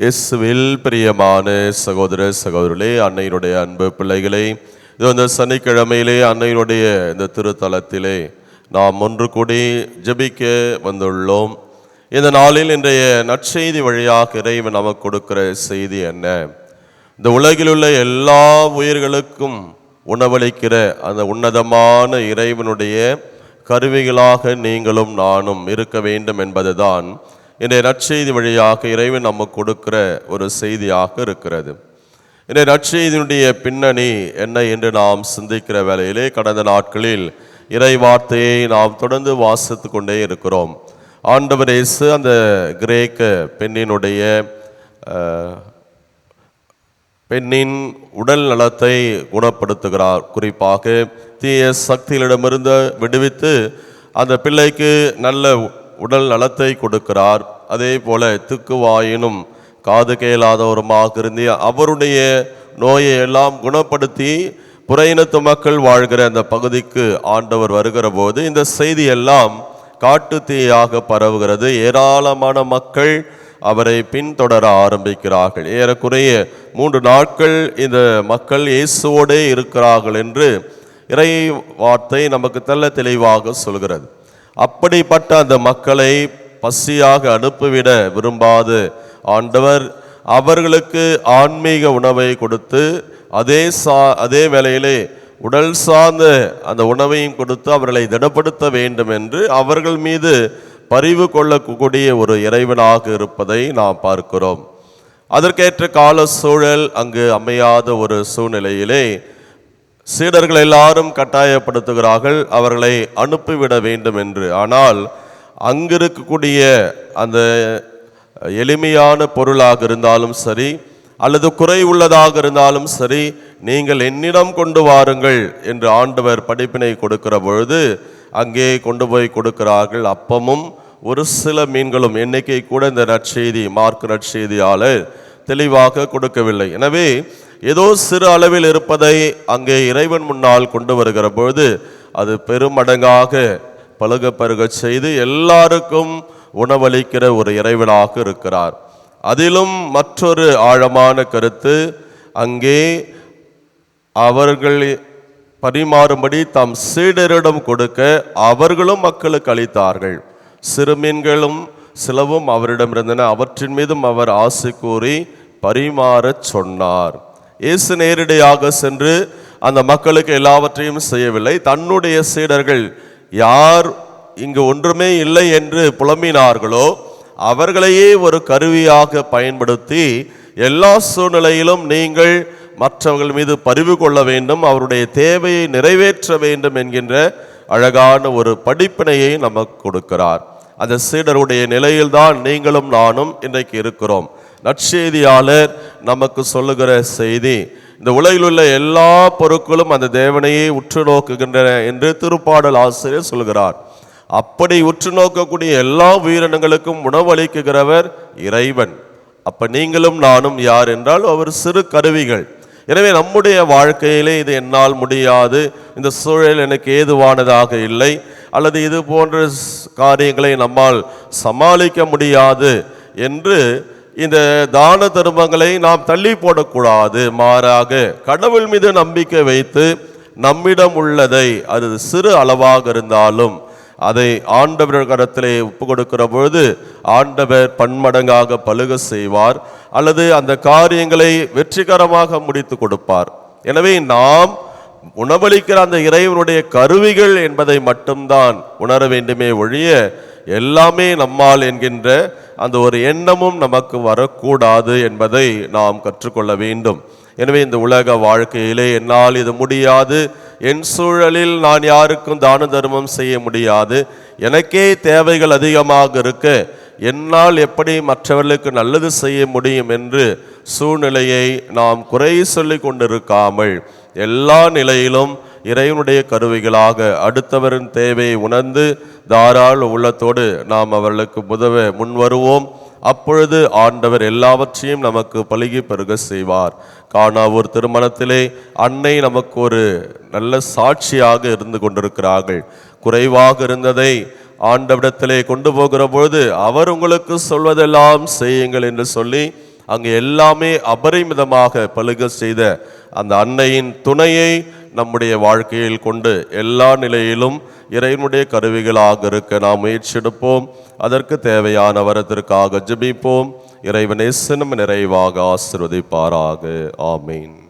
இயேசுவில் பிரியமான சகோதர சகோதரர்களே அன்னையினுடைய அன்பு பிள்ளைகளே இது இந்த சனிக்கிழமையிலே அன்னையினுடைய இந்த திருத்தலத்திலே நாம் ஒன்று கூடி ஜெபிக்க வந்துள்ளோம். இந்த நாளில் இன்றைய நற்செய்தி வழியாக இறைவன் நமக்கு கொடுக்கிற செய்தி என்ன? இந்த உலகில் உள்ள எல்லா உயிர்களுக்கும் உணவளிக்கிற அந்த உன்னதமான இறைவனுடைய கருவிகளாக நீங்களும் நானும் இருக்க வேண்டும் என்பதுதான் இன்றைய நற்செய்தி வழியாக இறைவன் நம்ம கொடுக்கிற ஒரு செய்தியாக இருக்கிறது. இன்றைய நற்செய்தியினுடைய பின்னணி என்ன என்று நாம் சிந்திக்கிற வேளையிலே கடந்த நாட்களில் இறை வார்த்தையை நாம் தொடர்ந்து வாசித்து கொண்டே இருக்கிறோம். ஆண்டவர் இயேசு அந்த கிரேக்க பெண்ணினுடைய பெண்ணின் உடல் நலத்தை குணப்படுத்துகிறார். குறிப்பாக தீய சக்திகளிடமிருந்து விடுவித்து அந்த பிள்ளைக்கு நல்ல உடல் நலத்தை கொடுக்கிறார். அதே போல திக்குவாயினும் காது கேளாதவருமாக இருந்த அவருடைய நோயை எல்லாம் குணப்படுத்தி புறையினத்து மக்கள் வாழ்கிற அந்த பகுதிக்கு ஆண்டவர் வருகிற போது இந்த செய்தி எல்லாம் காட்டு தீயாக பரவுகிறது. ஏராளமான மக்கள் அவரை பின்தொடர ஆரம்பிக்கிறார்கள். ஏறக்குறைய மூன்று நாட்கள் இந்த மக்கள் இயேசுவோடே இருக்கிறார்கள் என்று இறை வார்த்தை நமக்கு தெல்ல தெளிவாக சொல்கிறது. அப்படிப்பட்ட அந்த மக்களை பசியாக அனுப்பிவிட விரும்பாது. ஆண்டவர் அவர்களுக்கு ஆன்மீக உணவை கொடுத்து அதே சா அதே வேளையிலே உடல் சார்ந்த அந்த உணவையும் கொடுத்து அவர்களை திடப்படுத்த வேண்டும் என்று அவர்கள் மீது பரிவு கொள்ளக்கூடிய ஒரு இறைவனாக இருப்பதை நாம் பார்க்கிறோம். அதற்கேற்ற கால சூழல் அங்கு அமையாத ஒரு சூழ்நிலையிலே சீடர்கள் எல்லாரும் கட்டாயப்படுத்துகிறார்கள் அவர்களை அனுப்பிவிட வேண்டும் என்று. ஆனால் அங்கிருக்கக்கூடிய அந்த எளிமையான பொருளாக இருந்தாலும் சரி அல்லது குறை உள்ளதாக இருந்தாலும் சரி நீங்கள் என்னிடம் கொண்டு வாருங்கள் என்று ஆண்டவர் படிப்பினை கொடுக்கிற பொழுது அங்கே கொண்டு போய் கொடுக்கிறார்கள். அப்பமும் ஒரு சில மீன்களும் எண்ணிக்கை கூட இந்த நற்செய்தி மார்க் நற்செய்தியாளர் தெளிவாக கொடுக்கவில்லை. எனவே ஏதோ சிறு அளவில் இருப்பதை அங்கே இறைவன் முன்னால் கொண்டு வருகிற பொழுது அது பெருமடங்காக பழுக பருக செய்து எல்லாருக்கும் உணவளிக்கிற ஒரு இறைவனாக இருக்கிறார். அதிலும் மற்றொரு ஆழமான கருத்து அங்கே அவர்கள் பரிமாறும்படி தம் சீடரிடம் கொடுக்க அவர்களும் மக்களுக்கு அளித்தார்கள். சிறுமீன்களும் சிலவும் அவரிடம் இருந்தன. அவற்றின் மீதும் அவர் ஆசை கூறி பரிமாறச் சொன்னார். இயேசு நேரடியாக சென்று அந்த மக்களுக்கு எல்லாவற்றையும் செய்யவில்லை. தன்னுடைய சீடர்கள் யார் இங்கு ஒன்றுமே இல்லை என்று புலம்பினார்களோ அவர்களையே ஒரு கருவியாக பயன்படுத்தி எல்லா சூழ்நிலையிலும் நீங்கள் மற்றவர்கள் மீது பரிவு கொள்ள வேண்டும் அவருடைய தேவையை நிறைவேற்ற வேண்டும் என்கின்ற அழகான ஒரு படிப்பினையை நமக்கு கொடுக்கிறார். அந்த சீடருடைய நிலையில்தான் நீங்களும் நானும் இன்றைக்கு இருக்கிறோம். நற்செய்தியாளர் நமக்கு சொல்லுகிற செய்தி. இந்த உலகில் உள்ள எல்லா பொருட்களும் அந்த தேவனையே உற்று நோக்குகின்றன என்று திருப்பாடல் ஆசிரியர் சொல்கிறார். அப்படி உற்று நோக்கக்கூடிய எல்லா உயிரினங்களுக்கும் உணவளிக்குகிறவர் இறைவன். அப்ப நீங்களும் நானும் யார் என்றால் அவர் சிறு கருவிகள். எனவே நம்முடைய வாழ்க்கையிலே இது என்னால் முடியாது. இந்த சூழல் எனக்கு ஏதுவானதாக இல்லை. அல்லது இது போன்ற காரியங்களை நம்மால் சமாளிக்க முடியாது என்று இந்த தான தர்மங்களை நாம் தள்ளி போடக்கூடாது. மாறாக கடவுள் மீது நம்பிக்கை வைத்து நம்மிடம் உள்ளதை அது சிறு அளவாக இருந்தாலும் அதை ஆண்டவர் கடத்திலே ஒப்பு கொடுக்கிற பொழுது ஆண்டவர் பன்மடங்காக பழுக செய்வார் அல்லது அந்த காரியங்களை வெற்றிகரமாக முடித்து கொடுப்பார். எனவே நாம் உணவளிக்கிற அந்த இறைவனுடைய கருவிகள் என்பதை மட்டும்தான் உணர வேண்டுமே ஒழிய எல்லாமே நம்மால் என்கின்ற அந்த ஒரு எண்ணமும் நமக்கு வரக்கூடாது என்பதை நாம் கற்றுக்கொள்ள வேண்டும். எனவே இந்த உலக வாழ்க்கையிலே என்னால் இது முடியாது. என் சூழலில் நான் யாருக்கும் தான தர்மம் செய்ய முடியாது. எனக்கே தேவைகள் அதிகமாக இருக்க என்னால் எப்படி மற்றவர்களுக்கு நல்லது செய்ய முடியும் என்று சூழ்நிலையை நாம் குறை சொல்லி கொண்டிருக்காமல் எல்லா நிலையிலும் இறைவனுடைய கருவிகளாக அடுத்தவரின் தேவையை உணர்ந்து தாராள உள்ளத்தோடு நாம் அவர்களுக்கு உதவ முன்வருவோம். அப்பொழுது ஆண்டவர் எல்லாவற்றையும் நமக்கு பழுகி பெருக செய்வார். காணாவூர் திருமணத்திலே அன்னை நமக்கு ஒரு நல்ல சாட்சியாக இருந்து கொண்டிருக்கிறார்கள். குறைவாக இருந்ததை ஆண்டவிடத்திலே கொண்டு போகிற பொழுது அவர் உங்களுக்கு சொல்வதெல்லாம் செய்யுங்கள் என்று சொல்லி அங்கே எல்லாமே அபரிமிதமாக பழுக செய்த அந்த அன்னையின் துணையை நம்முடைய வாழ்க்கையில் கொண்டு எல்லா நிலையிலும் இறைவனுடைய கருவிகளாக இருக்க நாம் முயற்சியெடுப்போம். அதற்கு தேவையான வரத்திற்காக ஜபிப்போம். இறைவனே சினம் நிறைவாக ஆசிர்வதிப்பாராக. ஆமீன்.